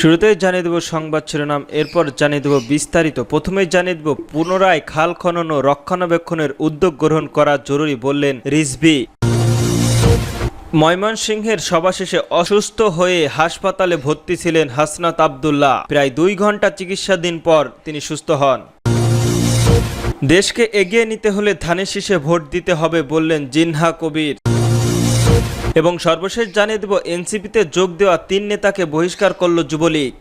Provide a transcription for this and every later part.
শুরুতেই জানিয়ে দেব সংবাদ শিরোনাম, এরপর জানিয়ে দেব বিস্তারিত। প্রথমেই জানিয়ে দেব, পুনরায় খাল খনন ও রক্ষণাবেক্ষণের উদ্যোগ গ্রহণ করা জরুরি বললেন রিজভি। ময়মনসিংহের সভা শেষে অসুস্থ হয়ে হাসপাতালে ভর্তি ছিলেন হাসনাত আবদুল্লাহ। প্রায় দুই ঘণ্টা চিকিৎসাধীন পর তিনি সুস্থ হন। দেশকে এগিয়ে নিতে হলে ধানের শীষে ভোট দিতে হবে বললেন জিনহা কবির। এবং সর্বশেষ জানিয়ে দেব এনসিপিতে যোগ দেওয়া তিন নেতাকে বহিষ্কার করল যুবলীগ।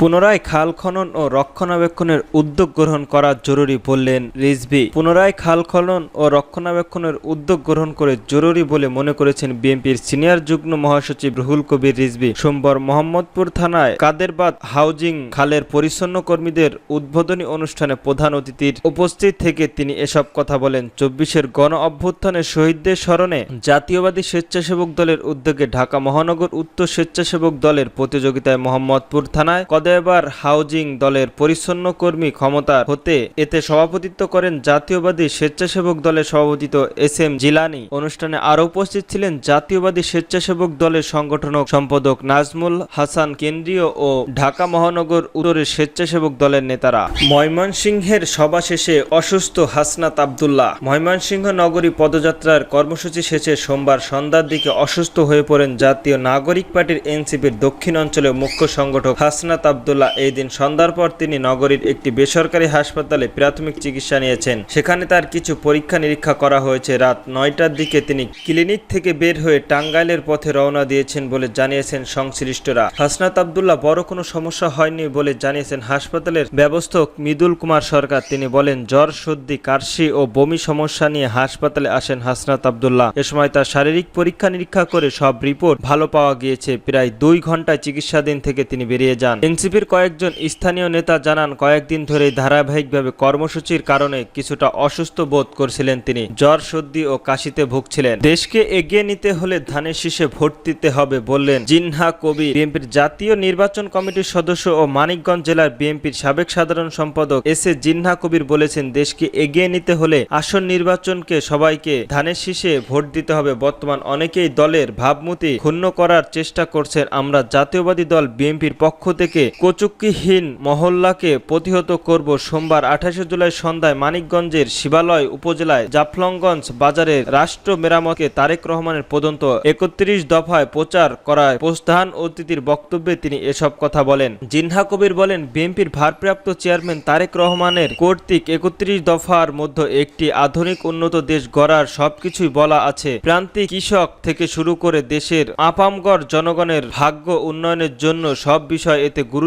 পুনরায় খাল খনন ও রক্ষণাবেক্ষণের উদ্যোগ গ্রহণ করা জরুরি বললেন রিজভি। পুনরায় খাল খনন ও রক্ষণাবেক্ষণের উদ্যোগ গ্রহণ করে জরুরি বলে মনে করেছেন বিএনপির সিনিয়র যুগ্ম মহাসচিব রুহুল কবির রিজভি। সোমবার মোহাম্মদপুর থানায় কাদেরবাদ হাউজিং খালের পরিচ্ছন্ন কর্মীদের উদ্বোধনী অনুষ্ঠানে প্রধান অতিথির উপস্থিত থেকে তিনি এসব কথা বলেন। চব্বিশের গণ অভ্যুত্থানে শহীদদের স্মরণে জাতীয়বাদী স্বেচ্ছাসেবক দলের উদ্যোগে ঢাকা মহানগর উত্তর স্বেচ্ছাসেবক দলের প্রতিযোগিতায় মোহাম্মদপুর থানায় কদেবার হাউজিং দলের পরিচ্ছন্ন কর্মী ক্ষমতা হতে এতে সভাপতিত্ব করেন জাতীয়বাদী স্বেচ্ছাসেবক দলের সভাপতি এস এম জিলানি। অনুষ্ঠানে আরও উপস্থিত ছিলেন জাতীয়বাদী স্বেচ্ছাসেবক দলের সংগঠনক সম্পাদক নাজমুল হাসান কেন্দ্রীয় ও ঢাকা মহানগর উত্তরের স্বেচ্ছাসেবক দলের নেতারা। ময়মনসিংহের সভা শেষে অসুস্থ হাসনাত আবদুল্লাহ। ময়মনসিংহ নগরী পদযাত্রার কর্মসূচি শেষে সোমবার সন্ধ্যার দিকে অসুস্থ হয়ে পড়েন জাতীয় নাগরিক পার্টির এনসিপির দক্ষিণ অঞ্চলের মুখ্য সংগঠক হাসনাত আবদুল্লাহ এই দিন সন্ধ্যার পর তিনি নগরীর একটি বেসরকারি হাসপাতালে প্রাথমিক চিকিৎসা নিয়েছেন। সেখানে তার কিছু পরীক্ষা নিরীক্ষা করা হয়েছে। রাত নয়টার দিকে তিনি ক্লিনিক থেকে বের হয়ে টাঙ্গাইলের পথে রওনা দিয়েছেন বলে জানিয়েছেন সংশ্লিষ্টরা। হাসনাত আবদুল্লাহ, বড় কোনো সমস্যা হয়নি বলে জানিয়েছেন হাসপাতালের ব্যবস্থক মৃদুল কুমার সরকার। তিনি বলেন, জ্বর, সর্দি, কাশি ও বমি সমস্যা নিয়ে হাসপাতালে আসেন হাসনাত আবদুল্লাহ। এ সময় তার শারীরিক পরীক্ষা নিরীক্ষা করে সব রিপোর্ট ভালো পাওয়া গিয়েছে। প্রায় দুই ঘন্টায় চিকিৎসাধীন থেকে তিনি বেরিয়ে যান। এনসিপির কয়েকজন স্থানীয় নেতা জানান, কয়েকদিন ধরেই ধারাবাহিকভাবে কর্মসূচির কারণে কিছুটা অসুস্থ বোধ করছিলেন তিনি। জ্বর, সর্দি ও কাশিতে ভুগছিলেন। দেশকে এগিয়ে নিতে হলে ধানের শীষে ভোট দিতে হবে বললেন জিনহা কবি বিএনপির জাতীয় নির্বাচন কমিটির সদস্য ও মানিকগঞ্জ জেলার বিএনপির সাবেক সাধারণ সম্পাদক এস এ জিনহা কবির বলেছেন, দেশকে এগিয়ে নিতে হলে আসন নির্বাচনকে সবাইকে ধানের শীষে ভোট দিতে হবে। বর্তমান অনেকেই দলের ভাবমূর্তি ক্ষুণ্ণ করার চেষ্টা করছেন। আমরা জাতীয়বাদী দল বিএনপির পক্ষ থেকে কচুক্কিহীন মহল্লাকে প্রতিহত করব সোমবার আঠাশে জুলাই সন্ধ্যায় মানিকগঞ্জের শিবালয় উপজেলায় জাফলংগঞ্জ বাজারের রাষ্ট্র মেরামতকে তারেক রহমানের পর্যন্ত একত্রিশ দফায় প্রচার করায় প্রধান অতিথির বক্তব্যে তিনি এসব কথা বলেন। জিনহা কবির বলেন, বিএনপির ভারপ্রাপ্ত চেয়ারম্যান তারেক রহমানের কর্তৃক একত্রিশ দফার মধ্যে একটি আধুনিক উন্নত দেশ গড়ার সবকিছুই বলা আছে। প্রান্তিক কৃষক থেকে শুরু করে দেশের আপামগড় জনগণের ভাগ্য উন্নয়নের জন্য সব বিষয় এতে গুরুত্ব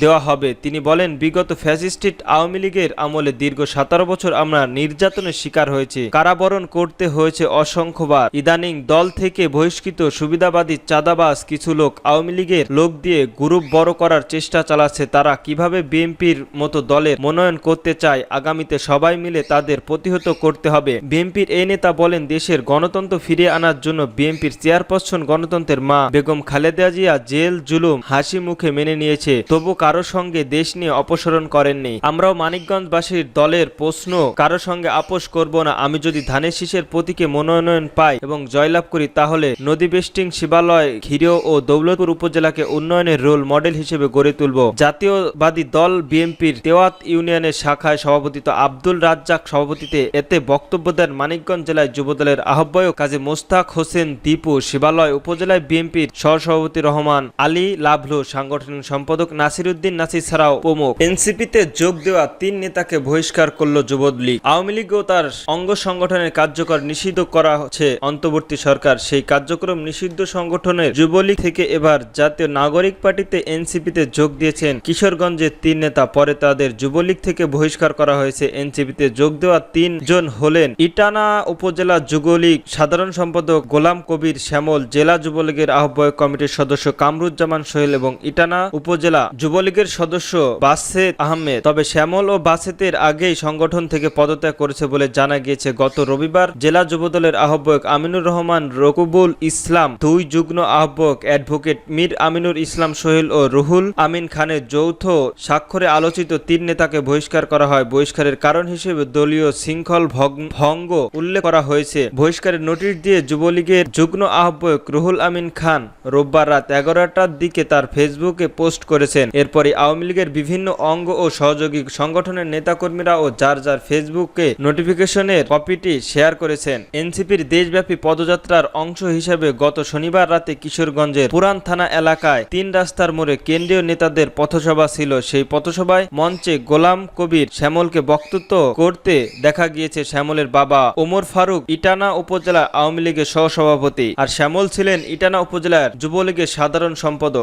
দেওয়া হবে। তিনি বলেন, বিগত ফ্যাসিস্টিট আওয়ামী লীগের আমলে দীর্ঘ সতেরো বছর আমরা নির্যাতনের শিকার হয়েছে। কারাবরণ করতে হয়েছে অসংখ্যবার। ইদানিং দল থেকে বহিষ্কৃত সুবিধাবাদী চাঁদাবাস কিছু লোক আওয়ামী লীগের লোক দিয়ে গ্রুপ বড় করার চেষ্টা চালাচ্ছে। তারা কীভাবে বিএনপির মতো দলের মনোনয়ন করতে চায়, আগামীতে সবাই মিলে তাদের প্রতিহত করতে হবে। বিএনপির এই নেতা বলেন, দেশের গণতন্ত্র ফিরিয়ে আনার জন্য বিএনপির চেয়ারপারসন গণতন্ত্রের মা বেগম খালেদা জিয়া জেল জুলুম হাসি মুখে মেনে নিয়েছে। তবু কারও সঙ্গে দেশ নিয়ে অপসারণ করেননি। আমরাও মানিকগঞ্জবাসীর দলের প্রশ্ন, কারও সঙ্গে আপোষ করব না, আমি যদি ধানের শীষের প্রতীকে মনোনয়ন পাই এবং জয়লাভ করি, তাহলে নদী বেস্টিং শিবালয় ঘিরেও ও দৌলতপুর উপজেলাকে উন্নয়নের রোল মডেল হিসেবে গড়ে তুলব। জাতীয়বাদী দল বিএনপির তেওয়াত ইউনিয়নের শাখায় সভাপতিত্ব আব্দুল রাজ্জাক সভাপতিতে এতে বক্তব্য দেন মানিকগঞ্জ জেলায় যুবদলের আহ্বায়ক কাজী মোস্তাক হোসেন দীপু, শিবালয় উপজেলায় বিএনপির সহসভাপতি রহমান আলী লাভলু, সাংগঠনিক সম্পাদক নাসিরুদ্দিন নাসির ছাড়াও প্রমুখ। এনসিপিতে যোগ দেওয়া তিন নেতাকে বহিষ্কার করল যুবলীগ। আওয়ামী লীগ ও তার অঙ্গ সংগঠনের কার্যকর নিষিদ্ধ করা হচ্ছে। অন্তর্বর্তী সরকার সেই কার্যক্রম নিষিদ্ধ সংগঠনের যুবলীগ থেকে এবার জাতীয় নাগরিক পার্টিতে এনসিপিতে যোগ দিয়েছেন। কিশোরগঞ্জের তিন নেতা, পরে তাদের যুবলীগ থেকে বহিষ্কার করা হয়েছে। এনসিপিতে যোগ দেওয়া তিন জন হলেন ইটানা উপজেলা যুবলীগ সাধারণ সম্পাদক গোলাম কবির শ্যামল, জেলা যুবলীগের আহ্বায়ক কমিটির সদস্য কামরুজ্জামান সোহেল এবং ইটানা উপজেলা উপজেলা যুবলীগের সদস্য বাসেদ আহমেদ। তবে শ্যামল ও বাসেতের আগেই সংগঠন থেকে পদত্যাগ করেছে বলে জানা গিয়েছে। গত রবিবার জেলা যুবদলের আহ্বায়ক আমিনুর রহমান, রকুবুল ইসলাম, দুই যুগ্ম আহ্বায়ক অ্যাডভোকেট মীর আমিনুর ইসলাম সোহেল ও রুহুল আমিন খানের যৌথ স্বাক্ষরে আলোচিত তিন নেতাকে বহিষ্কার করা হয়। বহিষ্কারের কারণ হিসেবে দলীয় শৃঙ্খল ভঙ্গ উল্লেখ করা হয়েছে। বহিষ্কারের নোটিশ দিয়ে যুবলীগের যুগ্ম আহ্বায়ক রুহুল আমিন খান রোববার রাত এগারোটার দিকে তার ফেসবুকে পোস্ট করেছেন। এরপরে আওয়ামী লীগের বিভিন্ন অঙ্গ ও সহযোগী সংগঠনের নেতাকর্মীরা ও যার যার ফেসবুকে নোটিফিকেশনের কপিটি শেয়ার করেছেন। এনসিপির দেশব্যাপী পদযাত্রার অংশ হিসেবে গত শনিবার রাতে কিশোরগঞ্জের পুরান থানা এলাকায় তিন রাস্তার মোড়ে কেন্দ্রীয় নেতাদের পথসভা ছিল। সেই পথসভায় মঞ্চে গোলাম কবির শ্যামলকে বক্তব্য করতে দেখা গিয়েছে শ্যামলের বাবা ওমর ফারুক ইটানা উপজেলা আওয়ামী লীগের সহসভাপতি। আর শ্যামল ছিলেন ইটানা উপজেলার যুবলীগের সাধারণ সম্পাদক।